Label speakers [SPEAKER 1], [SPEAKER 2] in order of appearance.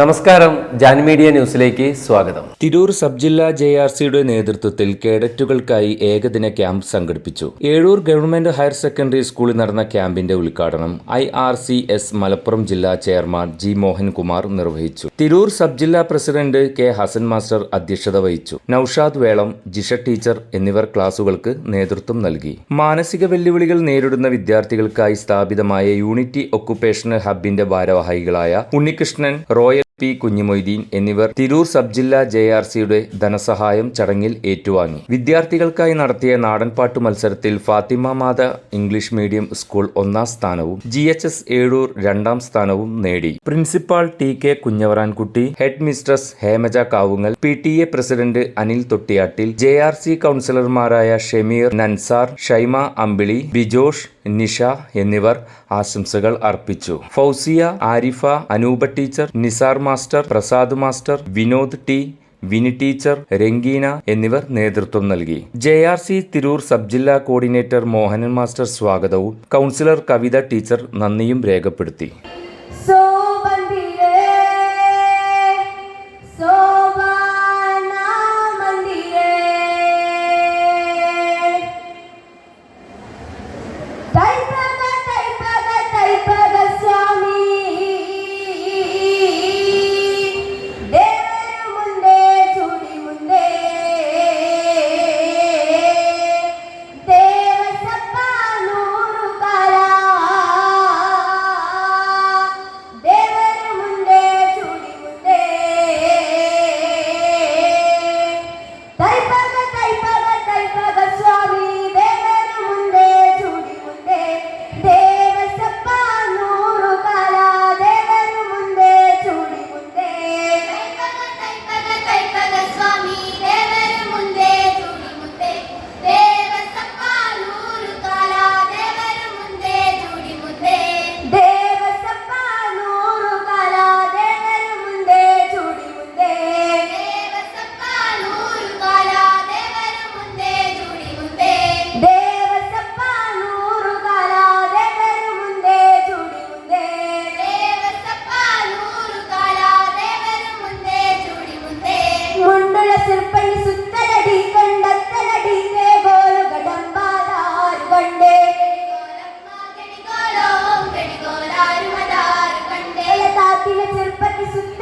[SPEAKER 1] നമസ്കാരം ജാൻ മീഡിയ ന്യൂസിലേക്ക് സ്വാഗതം.
[SPEAKER 2] തിരൂർ സബ് ജില്ലാ ജെ ആർ സിയുടെ നേതൃത്വത്തിൽ കേഡറ്റുകൾക്കായി ഏകദിന ക്യാമ്പ് സംഘടിപ്പിച്ചു. ഏഴൂർ ഗവൺമെന്റ് ഹയർ സെക്കൻഡറി സ്കൂളിൽ നടന്ന ക്യാമ്പിന്റെ ഉദ്ഘാടനം I R C S Malappuram ജില്ലാ ചെയർമാൻ ജി മോഹൻകുമാർ നിർവഹിച്ചു. തിരൂർ സബ് ജില്ലാ പ്രസിഡന്റ് കെ ഹസൻ മാസ്റ്റർ അധ്യക്ഷത വഹിച്ചു. നൌഷാദ് വേളം ജിഷ ടീച്ചർ എന്നിവർ ക്ലാസുകൾക്ക് നേതൃത്വം നൽകി. മാനസിക വെല്ലുവിളികൾ നേരിടുന്ന വിദ്യാർത്ഥികൾക്കായി സ്ഥാപിതമായ യൂണിറ്റി ഒക്കുപേഷണൽ ഹബിന്റെ ഭാരവാഹികളായ ഉണ്ണികൃഷ്ണൻ റോയൽ പി കുഞ്ഞുമൊയ്തീൻ എന്നിവർ തിരൂർ സബ് ജില്ലാ ജെ ആർ സിയുടെ ധനസഹായം ചടങ്ങിൽ ഏറ്റുവാങ്ങി. വിദ്യാർത്ഥികൾക്കായി നടത്തിയ നാടൻപാട്ട് മത്സരത്തിൽ Fathima Matha English medium school ഒന്നാം സ്ഥാനവും ജി എച്ച് എസ് ഏഴൂർ രണ്ടാം സ്ഥാനവും നേടി. Principal T K Kunjavarankutty head mistress Hemaja Kavungal P T A president Anil Thottiyattil J R C കൗൺസിലർമാരായ ഷെമീർ നൻസാർ ഷൈമ അമ്പിളി ബിജോഷ് നിഷ എന്നിവർ ആശംസകൾ അർപ്പിച്ചു. Fousiya Arifa Anoopa teacher Nizar master Prasad master Vinod T Vini teacher Rangeena എന്നിവർ നേതൃത്വം നൽകി. J R C Tirur sub ജില്ലാ coordinator Mohanan master സ്വാഗതവും councillor Kavitha teacher നന്ദിയും രേഖപ്പെടുത്തി.
[SPEAKER 3] പരിശുദ്ധ